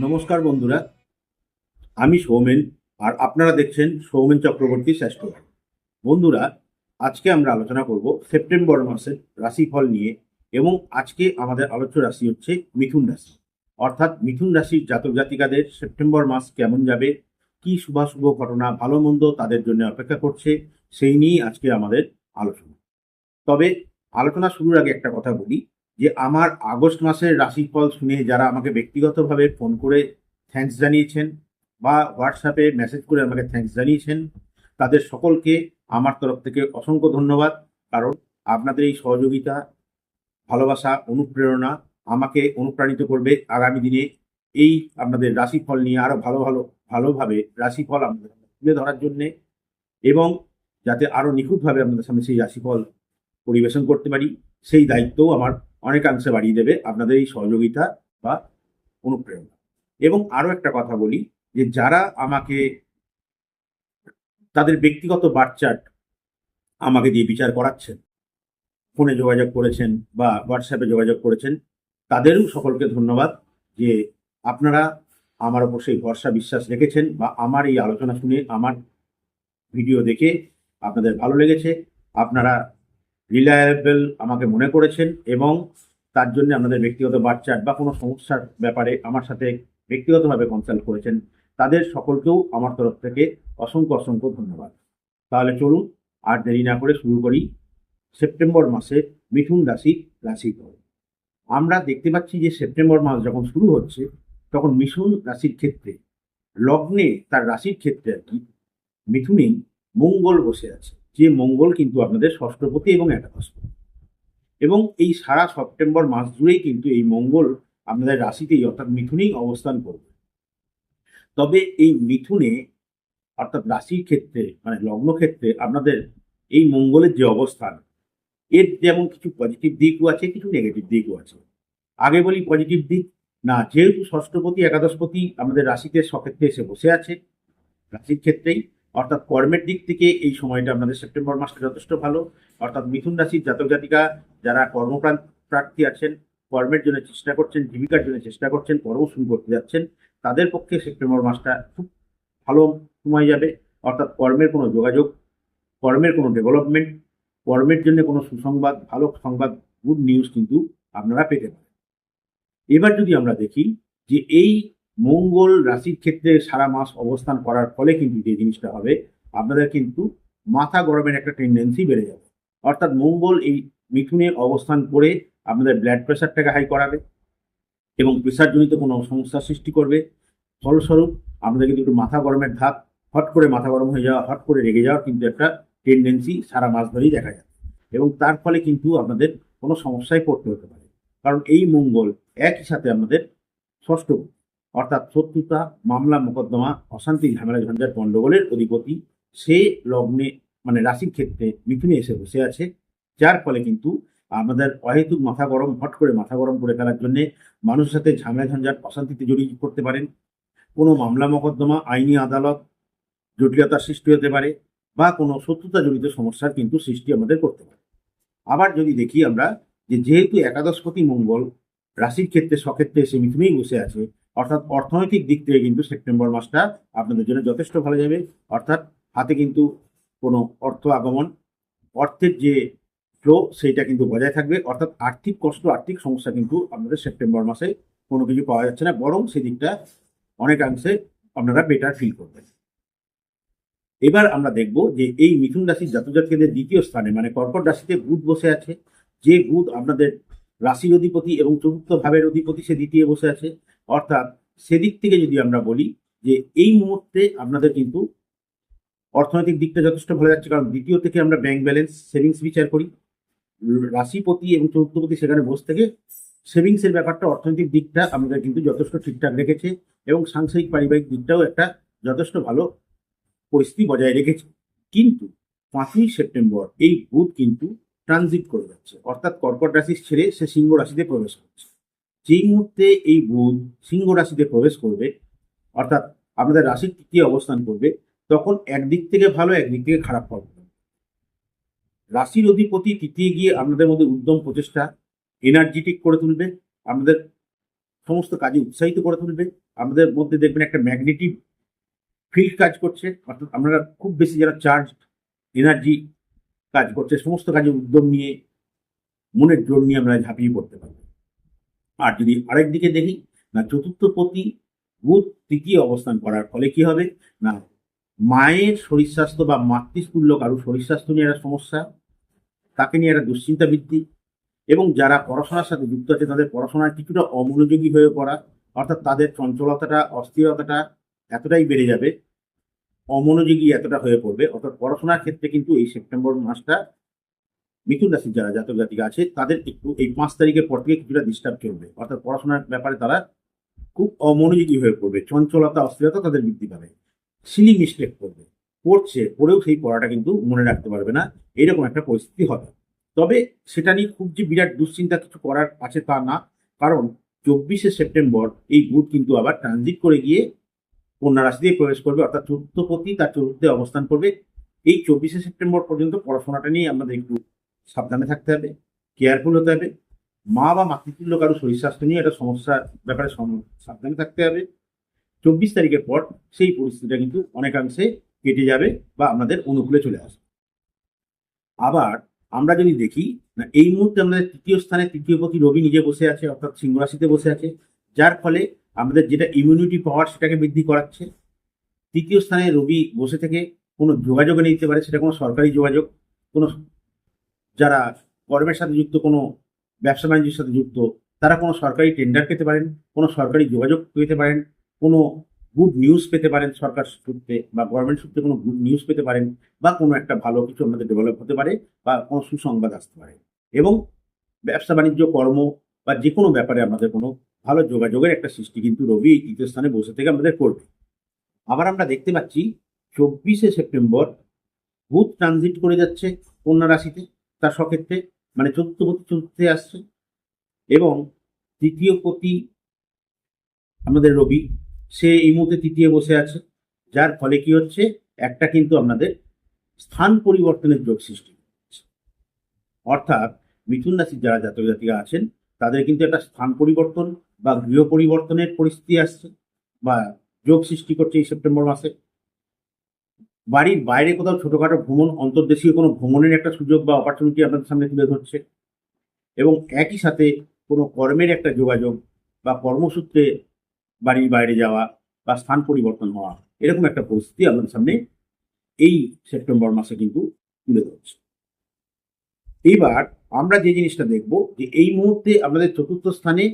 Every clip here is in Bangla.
নমস্কার বন্ধুরা, আমি সৌমেন, আর আপনারা দেখছেন সৌমেন চক্রবর্তী শ্রেষ্ঠ। বন্ধুরা, আজকে আমরা আলোচনা করব সেপ্টেম্বর মাসের রাশিফল নিয়ে এবং আজকে আমাদের আলোচ্য রাশি হচ্ছে মিথুন রাশি অর্থাৎ মিথুন রাশির জাতক জাতিকাদের সেপ্টেম্বর মাস কেমন যাবে, কি শুভাশুভ ঘটনা ভালো মন্দ তাদের জন্য অপেক্ষা করছে, সেই নিয়েই আজকে আমাদের আলোচনা তবে আলোচনা শুরুর আগে একটা কথা বলি যে আমার আগস্ট মাসের রাশিফল শুনে যারা আমাকে ব্যক্তিগতভাবে ফোন করে থ্যাঙ্কস জানিয়েছেন বা হোয়াটসঅ্যাপে মেসেজ করে আমাকে থ্যাঙ্কস জানিয়েছেন, তাদের সকলকে আমার তরফ থেকে অসংখ্য ধন্যবাদ। কারণ আপনাদের এই সহযোগিতা, ভালোবাসা, অনুপ্রেরণা আমাকে অনুপ্রাণিত করবে আগামী দিনে। এই আপনাদের রাশিফল নিয়ে আরও ভালো ভালো, ভালোভাবে রাশিফল আপনাদের তুলে ধরার জন্যে এবং যাতে আরও নিখুঁতভাবে আপনাদের সামনে সেই রাশিফল পরিবেশন করতে পারি, সেই দায়িত্বও আমার অনেকাংশে বাড়িয়ে দেবে আপনাদের এই সহযোগিতা বা অনুপ্রেরণা। এবং আরও একটা কথা বলি, যে যারা আমাকে তাদের ব্যক্তিগত বার্চার্ট আমাকে দিয়ে বিচার করাচ্ছেন, ফোনে যোগাযোগ করেছেন বা হোয়াটসঅ্যাপে যোগাযোগ করেছেন, তাদেরও সকলকে ধন্যবাদ যে আপনারা আমার ওপর সেই ভরসা বিশ্বাস রেখেছেন বা আমার এই আলোচনা শুনে আমার ভিডিও দেখে আপনাদের ভালো লেগেছে। আপনারা রিলায়েবল আমাকে মনে করেছেন এবং তার জন্য আপনাদের ব্যক্তিগত বাচ্চার বা কোনো সমস্যার ব্যাপারে আমার সাথে ব্যক্তিগতভাবে কনসাল্ট করেছেন। তাদের সকলকেও আমার তরফ থেকে অসংখ্য অসংখ্য ধন্যবাদ। তাহলে চলুন, আর দেরি না করে শুরু করি সেপ্টেম্বর মাসে মিথুন রাশি রাশিফল আমরা দেখতে পাচ্ছি যে সেপ্টেম্বর মাস যখন শুরু হচ্ছে, তখন মিথুন রাশির ক্ষেত্রে, লগ্নে তার রাশির ক্ষেত্রে আর কি মিথুনে মঙ্গল বসে আছে। যে মঙ্গল কিন্তু আপনাদের ষষ্ঠপতি এবং একাদশপতি। এবং এই সারা সেপ্টেম্বর মাস জুড়েই কিন্তু এই মঙ্গল আপনাদের রাশিতেই অর্থাৎ মিথুনেই অবস্থান করবে। তবে এই মিথুনে অর্থাৎ রাশির ক্ষেত্রে মানে লগ্ন ক্ষেত্রে আপনাদের এই মঙ্গলের যে অবস্থান, এর যেমন কিছু পজিটিভ দিকও আছে, কিছু নেগেটিভ দিকও আছে। আগে বলি পজিটিভ দিক, না, যেহেতু ষষ্ঠপতি, একাদশপতি আমাদের রাশিতে সক্ষেত্রে এসে বসে আছে, রাশির ক্ষেত্রেই। অর্থাৎ কর্মের দিক থেকে এই সময়টা আপনাদের সেপ্টেম্বর মাসটা যথেষ্ট ভালো। অর্থাৎ মিথুন রাশির জাতক জাতিকা যারা কর্মপ্রাণ প্রার্থী আছেন, কর্মের জন্য চেষ্টা করছেন, জীবিকার জন্য চেষ্টা করছেন, কর্ম শুরু করতে যাচ্ছেন, তাদের পক্ষে সেপ্টেম্বর মাসটা খুব ভালো সময় যাবে। অর্থাৎ কর্মের কোনো যোগাযোগ, কর্মের কোনো ডেভেলপমেন্ট কর্মের জন্য কোনো সুসংবাদ, ভালো সংবাদ গুড নিউজ কিন্তু আপনারা পেতে পারেন। এবার যদি আমরা দেখি যে এই মঙ্গল রাশির ক্ষেত্রে সারা মাস অবস্থান করার ফলে কিন্তু যে জিনিসটা হবে, আপনাদের কিন্তু মাথা গরমের একটা টেন্ডেন্সি বেড়ে যাবে। অর্থাৎ মঙ্গল এই মিথুনে অবস্থান করে আপনাদের ব্লাড প্রেশারটাকে হাই করাবে এবং প্রেশারজনিত কোনো সমস্যার সৃষ্টি করবে। ফলস্বরূপ, আপনাদের কিন্তু একটু মাথা গরমের ধাপ, হট করে মাথা গরম হয়ে যাওয়া, হট করে রেগে যাওয়ার কিন্তু একটা টেন্ডেন্সি সারা মাস ধরেই দেখা যায় এবং তার ফলে কিন্তু আপনাদের কোনো সমস্যায় পড়তে হতে পারে। কারণ এই মঙ্গল একই সাথে আমাদের ষষ্ঠ অর্থাৎ শত্রুতা, মামলা, মোকদ্দমা, অশান্তি ঝামেলা ঝঞ্ঝাট গণ্ডগোলের অধিপতি, সে লগ্নে মানে রাশির ক্ষেত্রে মিথুনে এসে বসে আছে, যার ফলে কিন্তু আমাদের অহেতুক মাথা গরম, হট করে মাথা গরম করে ফেলার জন্য মানুষের সাথে ঝামেলা ঝঞ্ঝাট অশান্তিতে জড়িয়ে করতে পারেন। কোনো মামলা, মোকদ্দমা, আইনি আদালত জটিলতার সৃষ্টি হতে পারে বা কোনো শত্রুতা জড়িত সমস্যার কিন্তু সৃষ্টি আমাদের করতে পারে। আবার যদি দেখি আমরা যে যেহেতু একাদশপতি মঙ্গল, রাশির ক্ষেত্রে সক্ষেত্রে এসে মিথুনেই বসে আছে অর্থাৎ অর্থনৈতিক দিক থেকে কিন্তু সেপ্টেম্বর মাসটা আপনাদের জন্য যথেষ্ট ভালো যাবে। অর্থাৎ হাতে কিন্তু কোনো অর্থ আগমন, অর্থের যে ফ্লো সেইটা কিন্তু বজায় থাকবে। অর্থাৎ আর্থিক কষ্ট, আর্থিক সমস্যা কিন্তু আপনাদের সেপ্টেম্বর মাসে কোনো কিছু পাওয়া যাচ্ছে না। বরং সেদিকটা অনেকাংশে আপনারা বেটার ফিল করবেন। এবার আমরা দেখব যে এই মিথুন রাশির জাতজাতকেদের দ্বিতীয় স্থানে মানে কর্কট রাশিতে বুধ বসে আছে। যে বুধ আপনাদের রাশির অধিপতি এবং চতুর্থ ভাবের অধিপতি সে দ্বিতীয় বসে আছে। অর্থাৎ সেদিক থেকে যদি আমরা বলি যে এই মুহূর্তে আপনাদের কিন্তু অর্থনৈতিক দিকটা যথেষ্ট ভালো যাচ্ছে, কারণ দ্বিতীয় থেকে আমরা ব্যাংক ব্যালেন্স সেভিংস বিচার করি। রাশিপতি এবং চতুর্থপতি সেখানে বসে থেকে সেভিংসের ব্যাপারটা, অর্থনৈতিক দিকটা আমাদের কিন্তু যথেষ্ট ঠিকঠাক রেখেছে এবং সাংসারিক পারিবারিক দিকটাও একটা যথেষ্ট ভালো পরিস্থিতি বজায় রেখেছে। কিন্তু পাঁচই সেপ্টেম্বর এই বুধ কিন্তু ট্রানজিট করে যাচ্ছে, অর্থাৎ কর্কট রাশি ছেড়ে সে সিংহ রাশিতে প্রবেশ করছে। যেই মুহূর্তে এই বুধ সিংহ রাশিতে প্রবেশ করবে, অর্থাৎ আমাদের রাশির তৃতীয় অবস্থান করবে, তখন একদিক থেকে ভালো, একদিক থেকে খারাপ ফল। রাশির অধিপতি তৃতীয় গিয়ে আপনাদের মধ্যে উদ্যম প্রচেষ্টা এনার্জেটিক করে তুলবে আমাদের সমস্ত কাজে উৎসাহিত করে তুলবে আমাদের মধ্যে দেখবেন একটা ম্যাগনেটিভ ফিল্ড কাজ করছে, অর্থাৎ আপনারা খুব বেশি যারা চার্জ এনার্জি কাজ করছে, সমস্ত কাজে উদ্যম নিয়ে মনের জোর নিয়ে আমরা ঝাঁপিয়ে পড়তে পারব আর যদি আরেক দিকে দেখি, না চতুর্থ পতি বুধ তৃতীয় অবস্থান করার ফলে কি হবে? না মায়ের শরীর স্বাস্থ্য বা মাতৃস্তুল্য কারও শরীর স্বাস্থ্য নিয়ে একটা সমস্যা, তাকে নিয়ে একটা দুশ্চিন্তা বৃদ্ধি এবং যারা পড়াশোনার সাথে যুক্ত আছে, তাদের পড়াশোনায় কিছুটা অমনোযোগী হয়ে পড়া, অর্থাৎ তাদের চঞ্চলতাটা, অস্থিরতাটা এতটাই বেড়ে যাবে, অমনোযোগী এতটা হয়ে পড়বে। অর্থাৎ পড়াশোনার ক্ষেত্রে কিন্তু এই সেপ্টেম্বর মাসটা মিথুন রাশির যারা জাতক জাতিকা আছে, তাদের একটু এই পাঁচ তারিখের পর থেকে কিছুটা ডিস্টার্ব চলবে অর্থাৎ পড়াশোনার ব্যাপারে তারা খুব অমনোযোগী হয়ে পড়বে। চঞ্চলতা, অস্থিরতা তাদের বৃদ্ধি পাবে। সিলি মিস্টেক করবে। পড়ছে, পড়েও সেই পড়াটা কিন্তু মনে রাখতে পারবে না। এরকম একটা পরিস্থিতি হবে। তবে সেটা নিয়ে খুব যে বিরাট দুশ্চিন্তা কিছু করার আছে তা না। কারণ চব্বিশে সেপ্টেম্বর এই বুধ কিন্তু আবার ট্রানজিট করে গিয়ে কন্যা রাশি দিয়ে প্রবেশ করবে। অর্থাৎ চতুর্থপতি তার চতুর্থে অবস্থান করবে। এই চব্বিশে সেপ্টেম্বর পর্যন্ত পড়াশোনাটা নিয়ে আমাদের একটু সাবধানে থাকতে হবে কেয়ারফুল হতে হবে। মা বা মাতৃতুল্য কারও শরীর স্বাস্থ্য নিয়ে একটা সমস্যার ব্যাপারে সাবধানে থাকতে হবে। চব্বিশ তারিখের পর সেই পরিস্থিতিটা কিন্তু অনেকাংশে কেটে যাবে বা আমাদের অনুকূলে চলে আসবে। আবার আমরা যদি দেখি, না, এই মুহূর্তে আমাদের তৃতীয় স্থানে তৃতীয় পতি রবি নিজে বসে আছে, অর্থাৎ সিংহ রাশিতে বসে আছে, যার ফলে আমাদের যেটা ইমিউনিটি পাওয়ার সেটাকে বৃদ্ধি করাচ্ছে। তৃতীয় স্থানে রবি বসে থেকে কোনো যোগাযোগে নিতে পারে, সেটা কোনো সরকারি যোগাযোগ, কোনো যারা কর্মের সাথে যুক্ত, কোনো ব্যবসা বাণিজ্যের সাথে যুক্ত, তারা কোনো সরকারি টেন্ডার পেতে পারেন, কোনো সরকারি যোগাযোগ পেতে পারেন, কোনো গুড নিউজ পেতে পারেন সরকার সূত্রে বা গভর্নমেন্ট সূত্রে কোনো গুড নিউজ পেতে পারেন বা কোনো একটা ভালো কিছু আমাদের ডেভেলপ হতে পারে বা কোনো সুসংবাদ আসতে পারে। এবং ব্যবসা বাণিজ্য, কর্ম বা যে কোনো ব্যাপারে আমাদের কোনো ভালো যোগাযোগের একটা সৃষ্টি কিন্তু রবি এই তৃতীয় স্থানে বসে থেকে আমাদের করবে। আবার আমরা দেখতে পাচ্ছি, চব্বিশে সেপ্টেম্বর বুধ ট্রানজিট করে যাচ্ছে কন্যা রাশিতে। তার সক্ষেত্রে মানে চতুর্থ পতি চতুর্থে আসছে। এবং তৃতীয় পতি আমাদের রবি, সে এই মুহূর্তে তৃতীয় বসে আছে। যার ফলে কি হচ্ছে, একটা কিন্তু আমাদের স্থান পরিবর্তনের যোগ সৃষ্টি। অর্থাৎ মিথুন রাশির যারা জাতক জাতিকা আছেন, তাদের কিন্তু একটা স্থান পরিবর্তন বা গৃহ পরিবর্তনের পরিস্থিতি আসছে বা যোগ সৃষ্টি করছে এই সেপ্টেম্বর মাসে। বাড়ির বাইরে কোথাও ছোটখাটো ভ্রমণ, অন্তর্দেশীয় কোনো ভ্রমণের একটা সুযোগ বা অপরচুনিটি আপনাদের সামনে তুলে ধরছে। এবং একই সাথে কোনো কর্মের একটা যোগাযোগ বা কর্মসূত্রে বাড়ির বাইরে যাওয়া বা স্থান পরিবর্তন হওয়া, এরকম একটা পরিস্থিতি আপনাদের সামনে এই সেপ্টেম্বর মাসে কিন্তু তুলে ধরছে। এইবার আমরা যে জিনিসটা দেখব যে এই মুহূর্তে আমাদের চতুর্থ স্থানে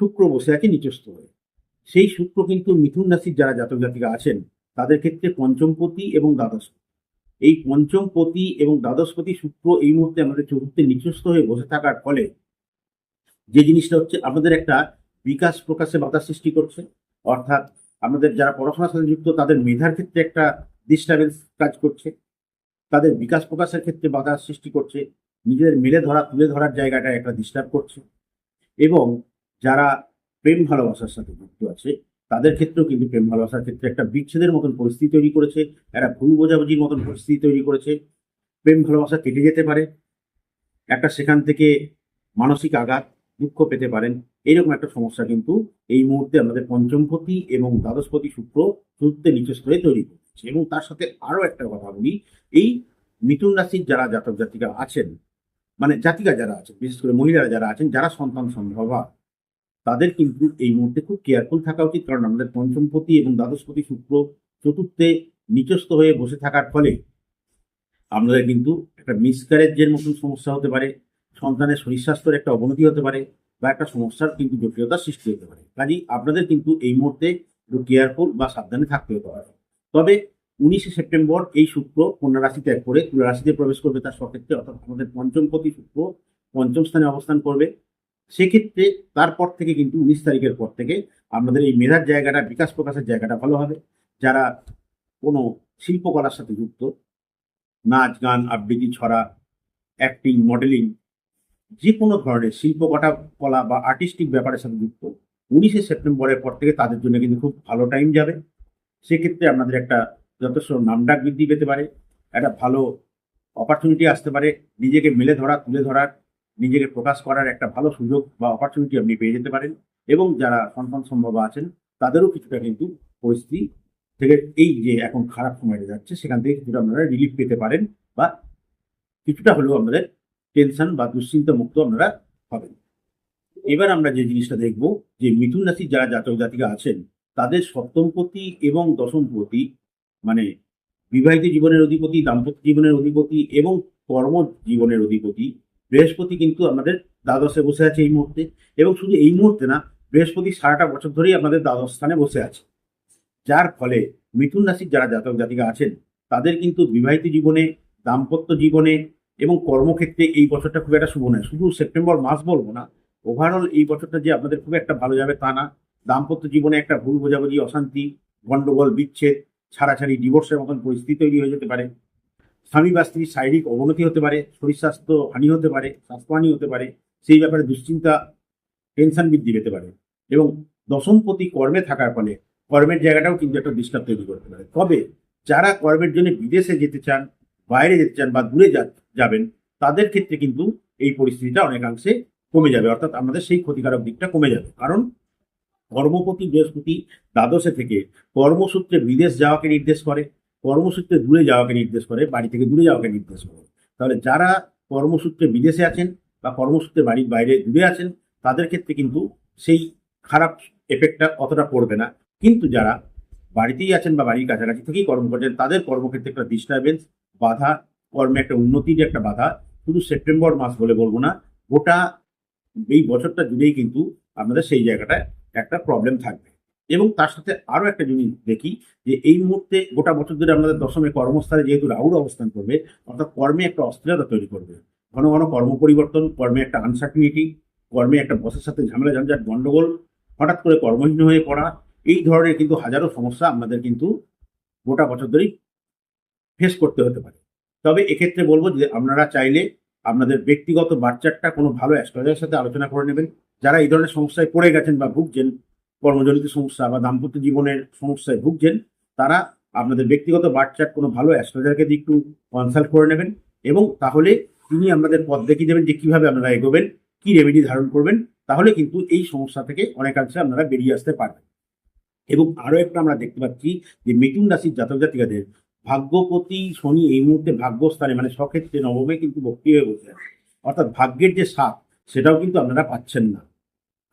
শুক্র বসে আছে নিচস্থ হয়ে। সেই শুক্র কিন্তু মিথুন রাশির যারা জাতক জাতিকা আছেন তাদের ক্ষেত্রে পঞ্চমপতি এবং দ্বাদশপতি এই পঞ্চমপতি এবং দ্বাদশপতি শুক্র এই মুহূর্তে আমাদের চতুর্থে নিচস্থ হয়ে বসে থাকার ফলে যে জিনিসটা হচ্ছে আমাদের একটা বিকাশ প্রকাশে বাধা সৃষ্টি করছে। অর্থাৎ আমাদের যারা পড়াশোনার সাথে যুক্ত, তাদের মেধার ক্ষেত্রে একটা ডিস্টারবেন্স কাজ করছে। তাদের বিকাশ প্রকাশের ক্ষেত্রে বাধা সৃষ্টি করছে। নিজেদের মেলে ধরা, তুলে ধরার জায়গাটা একটা ডিস্টার্ব করছে। এবং যারা প্রেম ভালোবাসার সাথে যুক্ত আছে তাদের ক্ষেত্রেও কিন্তু প্রেম ভালোবাসার ক্ষেত্রে একটা বিচ্ছেদের মতন পরিস্থিতি তৈরি করেছে, একটা ভুল বোঝাবুঝির মতন পরিস্থিতি তৈরি করেছে। প্রেম ভালোবাসা কেটে যেতে পারে, একটা সেখান থেকে মানসিক আঘাত, দুঃখ পেতে পারেন। এইরকম একটা সমস্যা কিন্তু এই মুহূর্তে আমাদের পঞ্চমপতি এবং দ্বাদশপতি শুক্র চতুর্থে নিচস্থ হয়ে তৈরি করছে। এবং তার সাথে আরও একটা কথা বলি, এই মিথুন রাশির যারা জাতক জাতিকা আছেন মানে জাতিকা যারা আছেন, বিশেষ করে মহিলারা যারা আছেন, যারা সন্তান সম্ভবা তাদের কিন্তু এই মুহূর্তে খুব কেয়ারফুল থাকা উচিত, কারণ আমাদের পঞ্চমপতি এবং দ্বাদশপতি শুক্র চতুর্থে নিচস্থ হয়ে বসে থাকার ফলে আমাদের কিন্তু একটা মিসক্যারেজের মতন সমস্যা হতে পারে, সন্তানের শরীর স্বাস্থ্যের একটা অবনতি হতে পারে বা একটা সমস্যার কিন্তু জটিলতার সৃষ্টি হতে পারে। কাজেই আপনাদের কিন্তু এই মুহূর্তে একটু কেয়ারফুল বা সাবধানে থাকতে হতে পারে। তবে উনিশে সেপ্টেম্বর এই শুক্র কন্যা রাশি ত্যাগ করে তুলা রাশিতে প্রবেশ করবে তার সক্ষেত্রে অর্থাৎ আমাদের পঞ্চমপতি শুক্র পঞ্চম স্থানে অবস্থান করবে। সেক্ষেত্রে তারপর থেকে কিন্তু উনিশ তারিখের পর থেকে আমাদের এই মেধার জায়গাটা, বিকাশ প্রকাশের জায়গাটা ভালো হবে। যারা কোনো শিল্পকলার সাথে যুক্ত, নাচ, গান, আবৃত্তি, ছড়া অ্যাক্টিং মডেলিং যে কোনো ধরনের শিল্পকটা কলা বা আর্টিস্টিক ব্যাপারের সাথে যুক্ত, উনিশে সেপ্টেম্বরের পর থেকে তাদের জন্য কিন্তু খুব ভালো টাইম যাবে। সেক্ষেত্রে আপনাদের একটা যথেষ্ট নামডাক বৃদ্ধি পেতে পারে, একটা ভালো অপরচুনিটি আসতে পারে, নিজেকে মেলে ধরা, তুলে ধরার। নিজেকে প্রকাশ করার একটা ভালো সুযোগ বা অপরচুনিটি আপনি পেয়ে যেতে পারেন। এবং যারা সন্তান সম্ভব আছেন, তাদেরও কিছুটা কিন্তু পরিস্থিতি থেকে এই যে এখন খারাপ সময়টা যাচ্ছে, সেখান থেকে কিছুটা আপনারা রিলিফ পেতে পারেন বা কিছুটা হলেও আমাদের টেনশন বা দুশ্চিন্তা মুক্ত আপনারা হবেন। এবার আমরা যে জিনিসটা দেখব, যে মিথুন রাশির যারা জাতক জাতিকা আছেন, তাদের সপ্তমপতি এবং দশমপতি মানে বিবাহিত জীবনের অধিপতি, দাম্পত্য জীবনের অধিপতি এবং কর্ম জীবনের অধিপতি বৃহস্পতি কিন্তু আমাদের দ্বাদশে বসে আছে এই মুহূর্তে। এবং শুধু এই মুহূর্তে না, বৃহস্পতি সারাটা বছর ধরেই আমাদের দ্বাদশ স্থানে বসে আছে। যার ফলে মিথুন রাশির যারা জাতক জাতিকা আছেন, তাদের কিন্তু বিবাহিত জীবনে, দাম্পত্য জীবনে এবং কর্মক্ষেত্রে এই বছরটা খুব একটা শুভ নয়। শুধু সেপ্টেম্বর মাস বলব না ওভারঅল এই বছরটা যে আপনাদের খুব একটা ভালো যাবে তা না। দাম্পত্য জীবনে একটা ভুল বোঝাবুঝি, অশান্তি, গন্ডগোল, বিচ্ছেদ, ছাড়াছাড়ি ডিভোর্সের মতন পরিস্থিতি তৈরি হয়ে যেতে পারে। স্বামী বা স্ত্রীর শারীরিক অবনতি হতে পারে, শরীর স্বাস্থ্য হানি হতে পারে, স্বাস্থ্যহানি হতে পারে, সেই ব্যাপারে দুশ্চিন্তা, টেনশন বৃদ্ধি পেতে পারে এবং দশমপতি কর্মে থাকার ফলে কর্মের জায়গাটাও কিন্তু একটা ডিস্টার্ব তৈরি করতে পারে। তবে যারা কর্মের জন্য বিদেশে যেতে চান, বাইরে যেতে চান বা দূরে যাবেন, তাদের ক্ষেত্রে কিন্তু এই পরিস্থিতিটা অনেকাংশে কমে যাবে। অর্থাৎ আমাদের সেই ক্ষতিকারক দিকটা কমে যাবে। কারণ কর্মপতি বৃহস্পতি দ্বাদশে থেকে কর্মসূত্রে বিদেশ যাওয়াকে নির্দেশ করে। কর্মসূত্রে দূরে যাওয়াকে নির্দেশ করে, বাড়ি থেকে দূরে যাওয়াকে নির্দেশ করে। তাহলে যারা কর্মসূত্রে বিদেশে আছেন বা কর্মসূত্রে বাড়ির বাইরে দূরে আছেন, তাদের ক্ষেত্রে কিন্তু সেই খারাপ এফেক্টটা অতটা পড়বে না। কিন্তু যারা বাড়িতেই আছেন বা বাড়ির কাছাকাছি থেকেই কর্ম করছেন, তাদের কর্মক্ষেত্রে একটা ডিস্টারবেন্স বাধা কর্মে একটা উন্নতির একটা বাধা, শুধু সেপ্টেম্বর মাস বলে বলব না, গোটা এই বছরটা জুড়েই কিন্তু আপনাদের সেই জায়গাটায় একটা প্রবলেম থাকবে। এবং তার সাথে আরও একটা জিনিস দেখি যে এই মুহূর্তে গোটা বছর ধরে আপনাদের দশমে কর্মস্থলে যেহেতু রাহুর অবস্থান করবে, অর্থাৎ কর্মে একটা অস্থিরতা তৈরি করবে। ঘন ঘন কর্ম পরিবর্তন, কর্মে একটা আনসার্টিনিটি কর্মে একটা বসের সাথে ঝামেলা, ঝঞ্ঝাট, গন্ডগোল, হঠাৎ করে কর্মহীন হয়ে পড়া, এই ধরনের কিন্তু হাজারো সমস্যা আমাদের কিন্তু গোটা বছর ধরেই ফেস করতে হতে পারে। তবে এক্ষেত্রে বলব যে আপনারা চাইলে আপনাদের ব্যক্তিগত বাচ্চারটা কোনো ভালো অ্যাস্ট্রোলজারের সাথে আলোচনা করে নেবেন। যারা এই ধরনের সমস্যায় পড়ে গেছেন বা ভুগছেন কর্মজনিত সমস্যা বা দাম্পত্য জীবনের সমস্যায় ভুগছেন, তারা আপনাদের ব্যক্তিগত বাচ্চার কোনো ভালো অ্যাস্ট্রোলজারকে দিয়ে একটু কনসাল্ট করে নেবেন এবং তাহলে তিনি আপনাদের পথ দেখিয়ে দেবেন যে কীভাবে আপনারা এগোবেন, কি রেমেডি ধারণ করবেন, তাহলে কিন্তু এই সমস্যা থেকে অনেকাংশে আপনারা বেরিয়ে আসতে পারবেন। এবং আরও একটা আমরা দেখতে পাচ্ছি যে মিথুন রাশির জাতক জাতিকাদের ভাগ্যপতি শনি এই মুহূর্তে ভাগ্যস্থানে মানে সক্ষেত্রে নবমে কিন্তু ভক্তি হয়ে বসে আছে। অর্থাৎ ভাগ্যের যে স্বাদ, সেটাও কিন্তু আপনারা পাচ্ছেন না।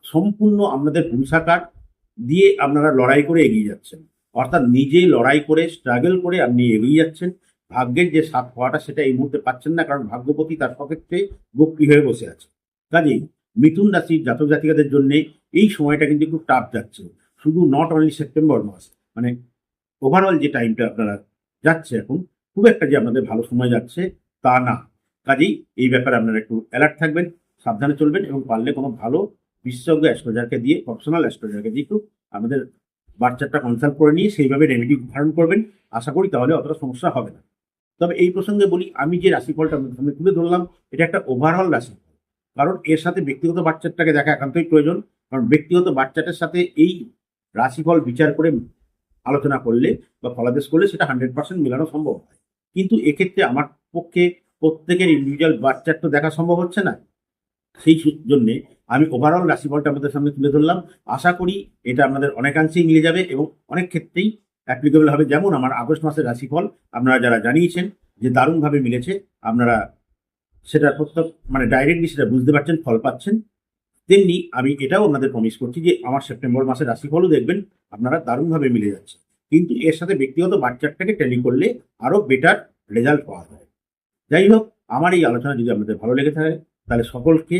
সম্পূর্ণ আপনাদের পুরুষাকার দিয়ে আপনারা লড়াই করে এগিয়ে যাচ্ছেন। অর্থাৎ নিজে লড়াই করে স্ট্রাগল করে আপনি এগিয়ে যাচ্ছেন। ভাগ্যের যে স্বাদ হওয়াটা সেটা এই মুহূর্তে পাচ্ছেন না, কারণ ভাগ্যপতি তার সক্ষেত্রে বক্রি হয়ে বসে আছে। কাজেই মিথুন রাশির জাতক জাতিকাদের জন্য এই সময়টা কিন্তু একটু টাফ যাচ্ছে। শুধু নট অনলি সেপ্টেম্বর মাস মানে ওভারঅল যে টাইমটা আপনারা যাচ্ছে এখন, খুব একটা যে আপনাদের ভালো সময় যাচ্ছে তা না। কাজেই এই ব্যাপারে আপনারা একটু অ্যালার্ট থাকবেন, সাবধানে চলবেন এবং পারলে কোনো ভালো বিশেষজ্ঞ অ্যাস্ট্রোলজারকে দিয়ে, প্রফেশনাল অ্যাস্ট্রোলজারকে দিয়ে একটু আমাদের বাচ্চাটা কনসাল্ট করে নিয়ে সেইভাবে রেমেডি ধারণ করবেন। আশা করি তাহলে অতটা সমস্যা হবে না। তবে এই প্রসঙ্গে বলি, আমি যে রাশিফলটা আপনাদের সামনে তুলে ধরলাম, এটা একটা ওভারঅল রাশিফল। কারণ এর সাথে ব্যক্তিগত বাচ্চাটাকে দেখা একান্তই প্রয়োজন। কারণ ব্যক্তিগত বাচ্চাটার সাথে এই রাশিফল বিচার করে আলোচনা করলে বা ফলাদেশ করলে সেটা হান্ড্রেড পার্সেন্ট মেলানো সম্ভব হয় কিন্তু এক্ষেত্রে আমার পক্ষে প্রত্যেকের ইন্ডিভিজুয়াল বাচ্চার তো দেখা সম্ভব হচ্ছে না। সেই জন্য আমি ওভারঅল রাশিফলটা আমাদের সামনে তুলে ধরলাম। আশা করি এটা আপনাদের অনেকাংশেই মিলে যাবে এবং অনেক ক্ষেত্রেই অ্যাপ্লিকেবল হবে যেমন আমার আগস্ট মাসের রাশিফল। আপনারা যারা জানিয়েছেন যে দারুণভাবে মিলেছে, আপনারা সেটা প্রত্যেক মানে ডাইরেক্টলি সেটা বুঝতে পারছেন, ফল পাচ্ছেন। তেমনি আমি এটাও আপনাদের প্রমিস করছি যে আমার সেপ্টেম্বর মাসের রাশিফলও দেখবেন, আপনারা দারুণভাবে মিলে যাচ্ছে। কিন্তু এর সাথে ব্যক্তিগত বাচ্চাটাকে ট্যালি করলে আরও বেটার রেজাল্ট পাওয়া যায়। যাই হোক, আমার এই আলোচনা যদি আপনাদের ভালো লেগে থাকে তাহলে সকলকে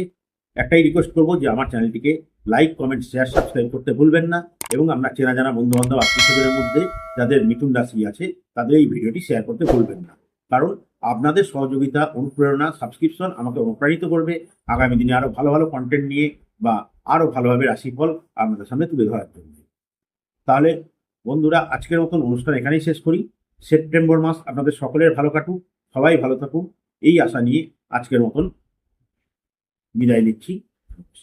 একটাই রিকোয়েস্ট করব যে আমার চ্যানেলটিকে লাইক কমেন্ট শেয়ার সাবস্ক্রাইব করতে ভুলবেন না এবং আপনার চেনা জানা বন্ধু বান্ধব আত্মীয়দের মধ্যে যাদের মিথুন রাশি আছে, তাদের এই ভিডিওটি শেয়ার করতে ভুলবেন না। কারণ আপনাদের সহযোগিতা, অনুপ্রেরণা সাবস্ক্রিপশন আমাকে অনুপ্রাণিত করবে। আগামী দিনে আরও ভালো ভালো কন্টেন্ট নিয়ে বা আরও ভালোভাবে রাশিফল আপনাদের সামনে তুলে ধরার জন্য। তাহলে বন্ধুরা, আজকের মতন অনুষ্ঠান এখানেই শেষ করি। সেপ্টেম্বর মাস আপনাদের সকলের ভালো কাটুক, সবাই ভালো থাকুন এই আশা নিয়ে আজকের মতন müdahaleci yoktur.